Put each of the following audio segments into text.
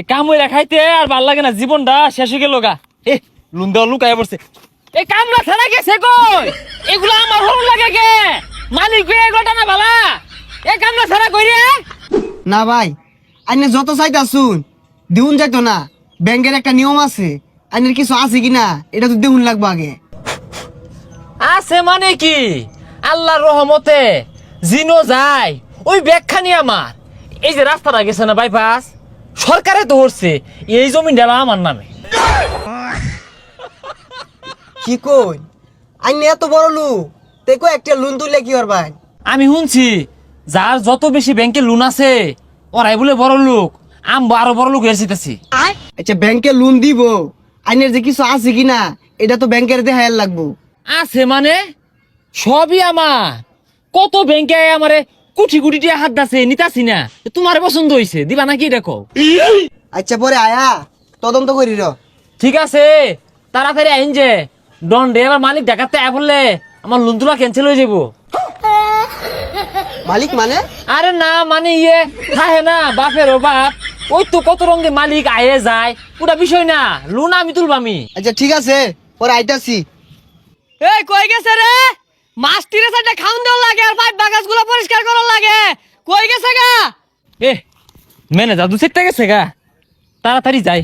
এ কাম খাইতে আর ভালো লাগে না জীবনটা শেষ হয়ে গেল গা। এ লুন দেওয়া লুকায় পড়ছে। এ কামলা ছাড়া গেছে কই? এগুলো আমার হরুন লাগে কে? মালিক গে এগুলো টানা ভালা এ কামলা ছাড়া কই রে? না ভাই আইনে যত চাইতা শুন দিউন যাইতো না। ব্যাংকের একটা নিয়ম আছে আইনের কিছু আছে কিনা এটা তো দেহুন লাগবে আগে। আছে মানে কি? আল্লাহর রহমতে জিনো যায় ওই ব্যাগখানি আমার। এই যে রাস্তাটা গেছে না বাইপাস? সরকারে তো হচ্ছে এই জমি ডেলা আমার নামে। কি কই? আইনে এত বড় লোক দেখো একটা লোন তুললে কি ভাই আমি শুনছি যার যত বেশি ব্যাংকে লোন আছে ওরাই বলে বড় লোক আম আরও বড় লোক এসেছি আচ্ছা ব্যাংকে লোন দিব আইনের যে কিছু আছে কিনা এটা তো ব্যাংকের দেখায় লাগবো। আছে মানে? সবই আমার। কত ব্যাংকে আমারে? কোটি কোটি টাকা হাত দাসে নিতাছি না তোমার পছন্দ হইছে দিবা নাকি দেখো আচ্ছা পরে আয়া তদন্ত করি র। ঠিক আছে তাড়াতাড়ি আইন যে। ডন ডে এবার মালিক দেখাতে আয় বললে আমার লোন তোলা ক্যান্সেল হয়ে যাব মালিক মানে? আরে না মানে ইয়ে থাকে না বাপের ও বাপ ওই তো কত রঙে মালিক আয়ে যায়। পুরা বিষয় না লোন আমি তুলবামি। আচ্ছা ঠিক আছে পরে আইতাছি। এই কই গেছে রে? মাছ তীরে সাইডে খাউন দেওয়া লাগে আর পাইপ বাগাসগুলো পরিষ্কার করার লাগে। কই গেছে গা? এ মেনে জাদু সেটটা গেছে গা। তাড়াতাড়ি যাই।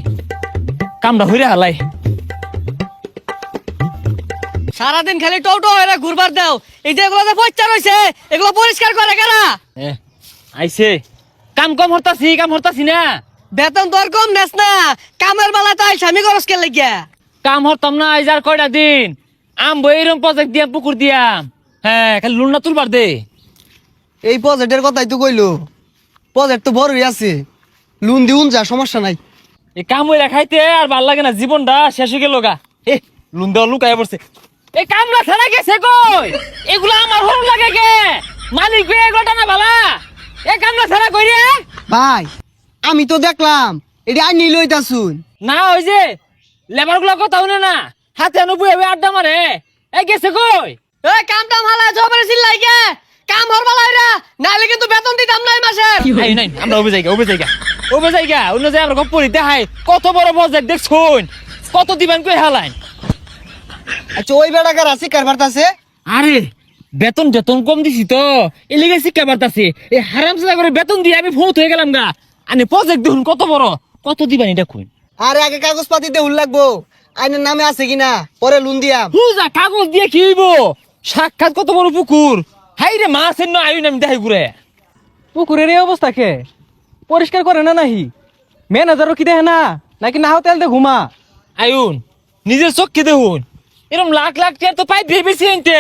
কামটা হইরে হালাই। সারাদিন খালি টোটো হয়ে ঘুরবার দাও। এই যে এগুলো যে পরিষ্কার হয়েছে এগুলো পরিষ্কার করে কেনা এ আইছে। কাম কম হরতাছি কাম হরতাছি না। বেতন তোর কম নেস না। কামের বেলা তো আই স্বামী খরচ কে লাগিয়া। কাম হরতাম না আইজ আর কয়টা দিন? আম বইরম প্রজেক্ট দিয়াম পুকুর দিয়াম হ্যাঁ খালি লোন না তুলবার দে। এই প্রজেক্টের কথাই তো কইলো। প্রজেক্ট তো বড়ই আছে। লোন দিউন যা সমস্যা নাই। এই কাম হইরা খাইতে আর ভালো লাগে না জীবনটা শেষ হয়ে গেল গা। এ লুন দেওয়া লুকায় পড়ছে। এই কামলা ছাড়া গেছে কই? এগুলো আমার হরুন লাগে কে? মালিক গে এগুলো টানা ভালা এ কামলা ছাড়া কই রে ভাই আমি তো দেখলাম এটা আইনি লইতাছুন। না ওই যে লেবারগুলো কথা শুনে না। হাতে আনো বুয়ে বুয়ে আড্ডা মারে। এ গেছে কই? এ কাম টাম হালা জবরে চিল্লাই গে কাম হর বেলা হইরা নাইলে কিন্তু বেতন দিতাম না এই মাসে। আই নাই আমরা ওবে জায়গা ওবে জায়গা ওবে জায়গা অন্য জায়গা আমরা গপ্পরি দেখাই। কত বড় প্রজেক্ট দেখছুন। কত দিবেন কই হালাইন? আচ্ছা ওই বেড়াকার আছে কারবার আছে? আরে বেতন বেতন কম দিছি তো। এলিগে শিক্ষা বার্তাছে এই হারাম সাদা করে বেতন দিয়ে আমি ফৌত হয়ে গেলাম গা। আনে প্রজেক্ট দেখুন কত বড়। কত দিবেন এটা কই? আরে আগে কাগজ পাতি দেহুন লাগবো। আইনের নামে আছে কিনা? পরে লুন দিয়াম। হুজা, কাগজ দিয়ে কি হইব? সাক্ষাৎ কত বড় পুকুর? হাই রে মাছের না আইন আমি দেখাই ঘুরে। পুকুরের এই অবস্থা কে? পরিষ্কার করে না নাহি? ম্যানেজারও কি দেখে না? নাকি না তেল দে ঘুমা? আয়ুন, নিজের চোখ চোখকে দেখুন। এরকম লাখ লাখ টাকা তো পাই ভেবেছি আনতে